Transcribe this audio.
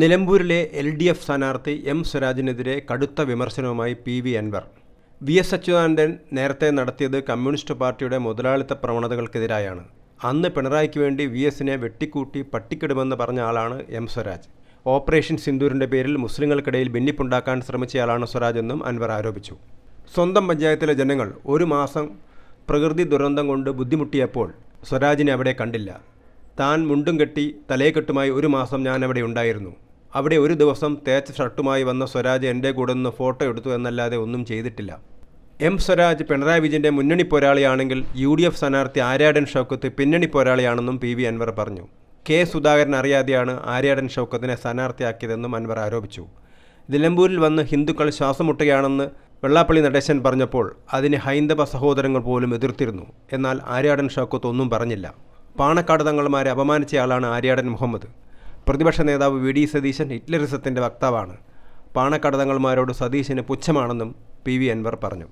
നിലമ്പൂരിലെ L D F സ്ഥാനാർത്ഥി M സ്വരാജിനെതിരെ കടുത്ത വിമർശനവുമായി P V Anwar. V S Achuthanandan നേരത്തെ നടത്തിയത് കമ്മ്യൂണിസ്റ്റ് പാർട്ടിയുടെ മുതലാളിത്ത പ്രവണതകൾക്കെതിരായാണ്. അന്ന് പിണറായിക്ക് വേണ്ടി വി എസിനെ വെട്ടിക്കൂട്ടി പട്ടിക്കിടുമെന്ന് പറഞ്ഞ ആളാണ് എം സ്വരാജ്. ഓപ്പറേഷൻ സിന്ദൂരിന്റെ പേരിൽ മുസ്ലിങ്ങൾക്കിടയിൽ ഭിന്നിപ്പുണ്ടാക്കാൻ ശ്രമിച്ചയാളാണ് സ്വരാജ് എന്നും അൻവർ ആരോപിച്ചു. സ്വന്തം പഞ്ചായത്തിലെ ജനങ്ങൾ ഒരു മാസം പ്രകൃതി ദുരന്തം കൊണ്ട് ബുദ്ധിമുട്ടിയപ്പോൾ സ്വരാജിനെ അവിടെ കണ്ടില്ല. താൻ മുണ്ടും കെട്ടി തലയെക്കെട്ടുമായി ഒരു മാസം ഞാൻ അവിടെ ഉണ്ടായിരുന്നു. അവിടെ ഒരു ദിവസം തേച്ച ഷർട്ടുമായി വന്ന സ്വരാജ് എന്റെ കൂടെ നിന്ന് ഫോട്ടോ എടുത്തു എന്നല്ലാതെ ഒന്നും ചെയ്തിട്ടില്ല. എം സ്വരാജ് പിണറായി വിജയന്റെ മുന്നണി പോരാളിയാണെങ്കിൽ യു ഡി എഫ് സ്ഥാനാർത്ഥി ആര്യാടൻ ഷൗക്കത്ത് പിന്നണി പോരാളിയാണെന്നും പി വി അൻവർ പറഞ്ഞു. കെ സുധാകരൻ അറിയാതെയാണ് ആര്യാടൻ ഷൗക്കത്തിനെ സ്ഥാനാർത്ഥിയാക്കിയതെന്നും അൻവർ ആരോപിച്ചു. നിലമ്പൂരിൽ വന്ന് ഹിന്ദുക്കൾ ശ്വാസമുട്ടുകയാണെന്ന് വെള്ളാപ്പള്ളി നടേശൻ പറഞ്ഞപ്പോൾ അതിന് ഹൈന്ദവ സഹോദരങ്ങൾ പോലും എതിർത്തിരുന്നു. എന്നാൽ ആര്യാടൻ ഷൗക്കത്ത് ഒന്നും പറഞ്ഞില്ല. പാണക്കാട് തങ്ങൾമാരെ അപമാനിച്ചയാളാണ് ആര്യാടൻ മുഹമ്മദ്. പ്രതിപക്ഷ നേതാവ് വി ഡി സതീശൻ ഹിറ്റ്ലറിസത്തിന്റെ വക്താവാണ്. പാണക്കടതങ്ങൾമാരോട് സതീശന് പുച്ഛമാണെന്നും പി വി അൻവർ പറഞ്ഞു.